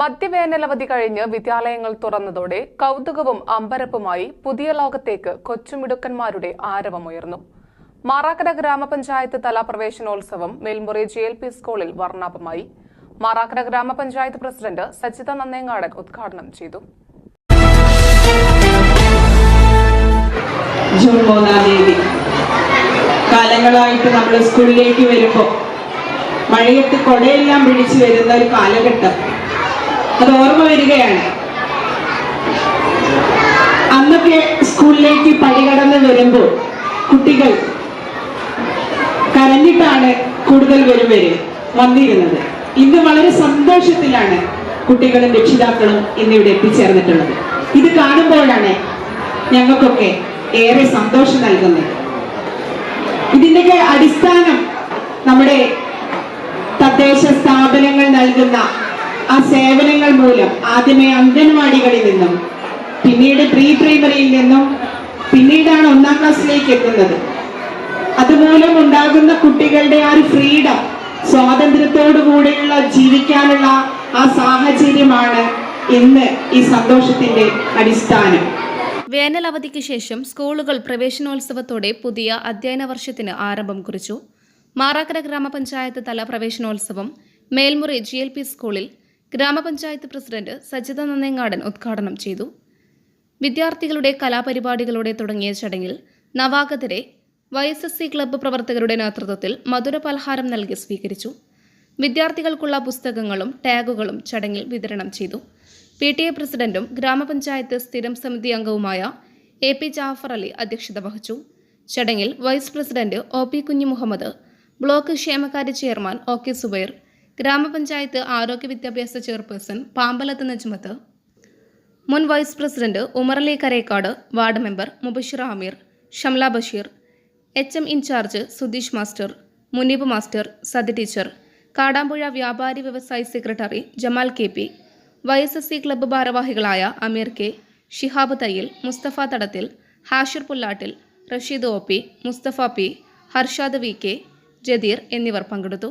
മധ്യവേനലവധി കഴിഞ്ഞ് വിദ്യാലയങ്ങൾ തുറന്നതോടെ കൗതുകവും അമ്പരപ്പുമായി പുതിയ ലോകത്തേക്ക് കൊച്ചുമിടുക്കന്മാരുടെ ആരവമുയർന്നു. മാറാക്കര ഗ്രാമപഞ്ചായത്ത് തല പ്രവേശനോത്സവം മേൽമുറി ജി എൽ പി സ്കൂളിൽ വർണാഭമായി. മാറാക്കര ഗ്രാമപഞ്ചായത്ത് പ്രസിഡന്റ് സച്ചിത നന്നേങ്ങാടൻ ഉദ്ഘാടനം ചെയ്തു. കാലങ്ങളായിട്ട് നമ്മൾ സ്കൂളിലേക്ക് വരുമ്പോൾ മഴയത്ത് കൊടയെല്ലാം പിടിച്ചു വരുന്ന ഒരു കാലഘട്ടം. അത് ഓർമ്മ വരികയാണ്. അന്നൊക്കെ സ്കൂളിലേക്ക് പടികടന്ന് വരുമ്പോൾ കുട്ടികൾ കരഞ്ഞിട്ടാണ് കൂടുതൽ വരും വരെ വന്നിരുന്നത്. ഇന്ന് വളരെ സന്തോഷത്തിലാണ് കുട്ടികളും രക്ഷിതാക്കളും ഇന്നിവിടെ എത്തിച്ചേർന്നിട്ടുള്ളത്. ഇത് കാണുമ്പോഴാണ് ഞങ്ങൾക്കൊക്കെ ഏറെ സന്തോഷം നൽകുന്നത്. ഇതിന്റെയൊക്കെ അടിസ്ഥാനം നമ്മുടെ തദ്ദേശ സ്ഥാപനങ്ങൾ നൽകുന്ന ആ സേവനങ്ങൾ മൂലം ആദ്യമേ അംഗൻവാടികളിൽ നിന്നും പിന്നീട് പ്രീ പ്രൈമറിയിൽ നിന്നും പിന്നീടാണ് ഒന്നാം ക്ലാസ്സിലേക്ക് എത്തുന്നത്. അതുമൂലം ഉണ്ടാകുന്ന കുട്ടികളുടെ ആ ഒരു ഫ്രീഡം സ്വാതന്ത്ര്യത്തോടു കൂടെയുള്ള ജീവിക്കാനുള്ള ആ സാഹചര്യമാണ് ഇന്ന് ഈ സന്തോഷത്തിന്റെ അടിസ്ഥാനം. വേനൽ അവധിക്ക് ശേഷം സ്കൂളുകൾ പ്രവേശനോത്സവത്തോടെ പുതിയ അധ്യയന വർഷത്തിന് ആരംഭം കുറിച്ചു. മാറാക്കര ഗ്രാമപഞ്ചായത്ത് തല പ്രവേശനോത്സവം മേൽമുറി ജി സ്കൂളിൽ ഗ്രാമപഞ്ചായത്ത് പ്രസിഡന്റ് സജിത നന്നേങ്ങാടൻ ഉദ്ഘാടനം ചെയ്തു. വിദ്യാർത്ഥികളുടെ കലാപരിപാടികളോടെ തുടങ്ങിയ ചടങ്ങിൽ നവാഗതരെ Y S S C club പ്രവർത്തകരുടെ നേതൃത്വത്തിൽ മധുര പലഹാരം നൽകി സ്വീകരിച്ചു. വിദ്യാർത്ഥികൾക്കുള്ള പുസ്തകങ്ങളും ടാഗുകളും ചടങ്ങിൽ വിതരണം ചെയ്തു. പി ടി എ പ്രസിഡന്റും ഗ്രാമപഞ്ചായത്ത് സ്ഥിരം സമിതി അംഗവുമായ എ പി ജാഫർ അലി അധ്യക്ഷത വഹിച്ചു. ചടങ്ങിൽ vice president O P Kunju Muhammad block ക്ഷേമകാര്യ ചെയർമാൻ ഒ കെ സുബൈർ ഗ്രാമപഞ്ചായത്ത് ആരോഗ്യ വിദ്യാഭ്യാസ ചെയർപേഴ്സൺ പാമ്പലത്ത് നജ്മത്ത്. മുൻ vice president Umarli Karekkad ward member Mubashir Ameer Shamla Basheer H M incharge Sudheesh master Muneeb master Sathi teacher Kadampuzha വ്യാപാരി വ്യവസായി secretary Jamal K P Y S S C club ഭാരവാഹികളായ Ameer K Shihab Thayyil Musthafa Thadathil Hashir Pullattil Rasheed O P Musthafa P Harshad V K Jadeer എന്നിവർ പങ്കെടുത്തു.